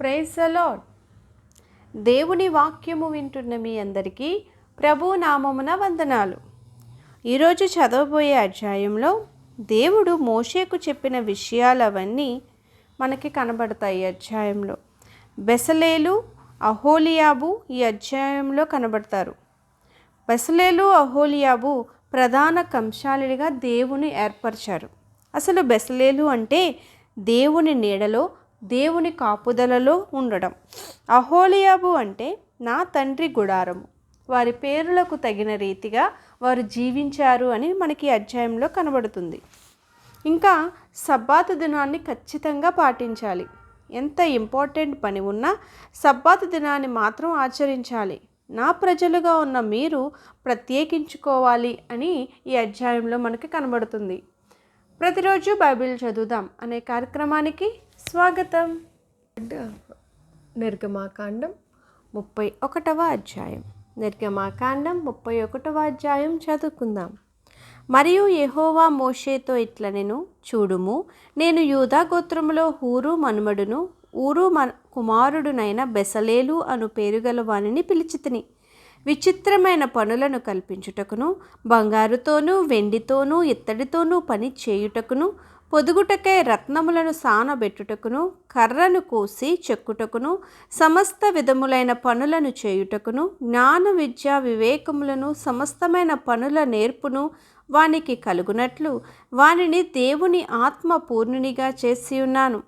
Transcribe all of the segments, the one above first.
Praise అలాడ్ దేవుని వాక్యము వింటున్న మీ అందరికీ ప్రభు నామమున వందనాలు. ఈరోజు చదవబోయే అధ్యాయంలో దేవుడు మోషేకు చెప్పిన విషయాలవన్నీ మనకి కనబడతాయి ఈ అధ్యాయంలో. బెసలేలు అహోలియాబు ఈ అధ్యాయంలో కనబడతారు. బెసలేలు అహోలియాబు ప్రధాన కంశాలుగా దేవుని ఏర్పరిచారు. అసలు బెసలేలు అంటే దేవుని నీడలో దేవుని కాపుదలలో ఉండడం. అహోలియాబు అంటే నా తండ్రి గుడారము. వారి పేరులకు తగిన రీతిగా వారు జీవించారు అని మనకి అధ్యాయంలో కనబడుతుంది. ఇంకా సబ్బాతు దినాన్ని ఖచ్చితంగా పాటించాలి. ఎంత ఇంపార్టెంట్ పని ఉన్నా సబ్బాతు దినాన్ని మాత్రం ఆచరించాలి. నా ప్రజలుగా ఉన్న మీరు ప్రత్యేకించుకోవాలి అని ఈ అధ్యాయంలో మనకి కనబడుతుంది. ప్రతిరోజు బైబిల్ చదువుదాం అనే కార్యక్రమానికి స్వాగతం. నిర్గమాకాండం ముప్పై ఒకటవ అధ్యాయం. నిర్గమాకాండం ముప్పై ఒకటవ అధ్యాయం చదువుకుందాం. మరియు యహోవా మోషేతో ఇట్ల నేను చూడుము. నేను యూదా గోత్రములో హూరు మనుమడును ఊరు మన కుమారుడునైన బెసలేలు అను పేరు గల వానిని పిలిచితిని. విచిత్రమైన పనులను కల్పించుటకును బంగారుతోనూ వెండితోనూ ఇత్తడితోనూ పని చేయుటకును పొదుగుటకై రత్నములను సానబెట్టుటకును కర్రను కోసి చెక్కుటకును సమస్త విధములైన పనులను చేయుటకును జ్ఞాన విద్య వివేకములను సమస్తమైన పనుల నేర్పును వానికి కలుగునట్లు వానిని దేవుని ఆత్మ పూర్ణునిగా చేసి ఉన్నాను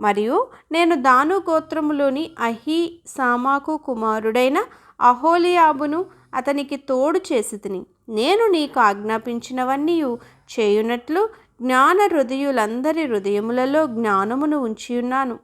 మరియు నేను దాను గోత్రములోని అహి సామాకు కుమారుడైన అహోలియాబును అతనికి తోడు చేసి తిని నేను నీకు ఆజ్ఞాపించినవన్నీ చేయునట్లు జ్ఞాన హృదయులందరి హృదయములలో జ్ఞానమును ఉంచియున్నాను.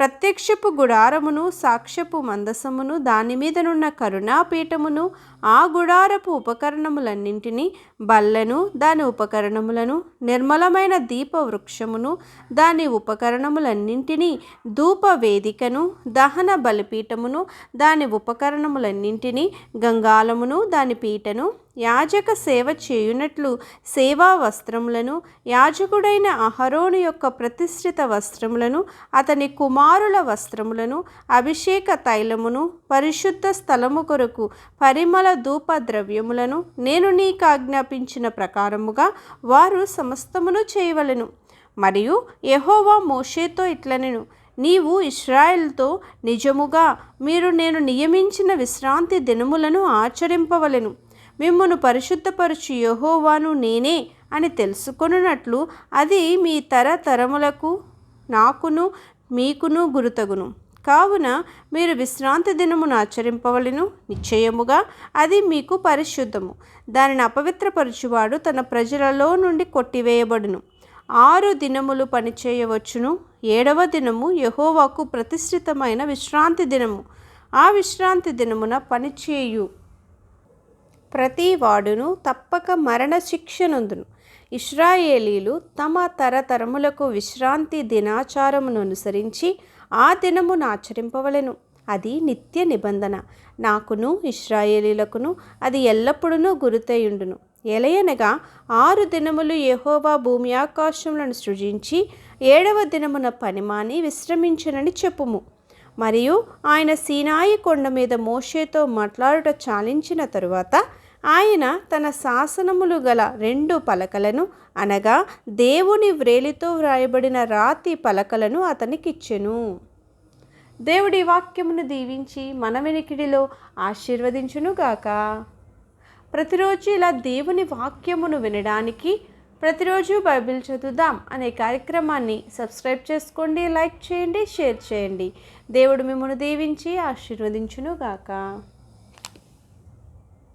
ప్రత్యక్షపు గుడారమును సాక్ష్యపు మందసమును దాని మీదనున్న కరుణాపీఠమును ఆ గుడారపు ఉపకరణములన్నింటినీ బల్లను దాని ఉపకరణములను నిర్మలమైన దీప వృక్షమును దాని ఉపకరణములన్నింటినీ ధూప వేదికను దహన బలిపీఠమును దాని ఉపకరణములన్నింటినీ గంగాలమును దాని పీటను యాజక సేవ చేయునట్లు సేవా వస్త్రములను యాజకుడైన అహరోను యొక్క ప్రతిష్ఠిత వస్త్రములను అతని కుమారుల వస్త్రములను అభిషేక తైలమును పరిశుద్ధ స్థలము కొరకు పరిమళ ధూప ద్రవ్యములను నేను నీకు ఆజ్ఞాపించిన ప్రకారముగా వారు సమస్తమును చేయవలెను. మరియు యహోవా మోషేతో ఇట్లనెను నీవు ఇస్రాయెల్తో నిజముగా మీరు నేను నియమించిన విశ్రాంతి దినములను ఆచరింపవలెను. మిమ్మను పరిశుద్ధపరచు యహోవాను నేనే అని తెలుసుకొనున్నట్లు అది మీ తరతరములకు నాకును మీకును గురుతగును. కావున మీరు విశ్రాంతి దినమును ఆచరింపవలను. నిశ్చయముగా అది మీకు పరిశుద్ధము. దానిని అపవిత్రపరచువాడు తన ప్రజలలో నుండి కొట్టివేయబడును. ఆరు దినములు పనిచేయవచ్చును. ఏడవ దినము యహోవాకు ప్రతిష్ఠితమైన విశ్రాంతి దినము. ఆ విశ్రాంతి దినమున పనిచేయు. ప్రతి వాడును తప్పక మరణశిక్షనుందును. ఇస్రాయేలీలు తమ తరతరములకు విశ్రాంతి దినాచారమును అనుసరించి ఆ దినమును ఆచరింపవలను. అది నిత్య నిబంధన. నాకును ఇస్రాయేలీలకును అది ఎల్లప్పుడూ గురుతయుండును. ఎలయనగా ఆరు దినములు యెహోవా భూమి ఆకాశములను సృజించి ఏడవ దినమున పనిమాని విశ్రమించనని చెప్పుము. మరియు ఆయన సీనాయి కొండ మీద మోషేతో మాట్లాడుట చాలించిన తరువాత ఆయన తన శాసనములు గల రెండు పలకలను అనగా దేవుని వ్రేలితో వ్రాయబడిన రాతి పలకలను అతనికిచ్చెను. దేవుడి వాక్యమును దీవించి మన వెనికిడిలో ఆశీర్వదించునుగాక. ప్రతిరోజు ఇలా దేవుని వాక్యమును వినడానికి ప్రతిరోజు బైబిల్ చదువుదాం అనే కార్యక్రమాన్ని సబ్స్క్రైబ్ చేసుకోండి లైక్ చేయండి షేర్ చేయండి. దేవుడు మిమ్మల్ని దీవించి ఆశీర్వదించునుగాక.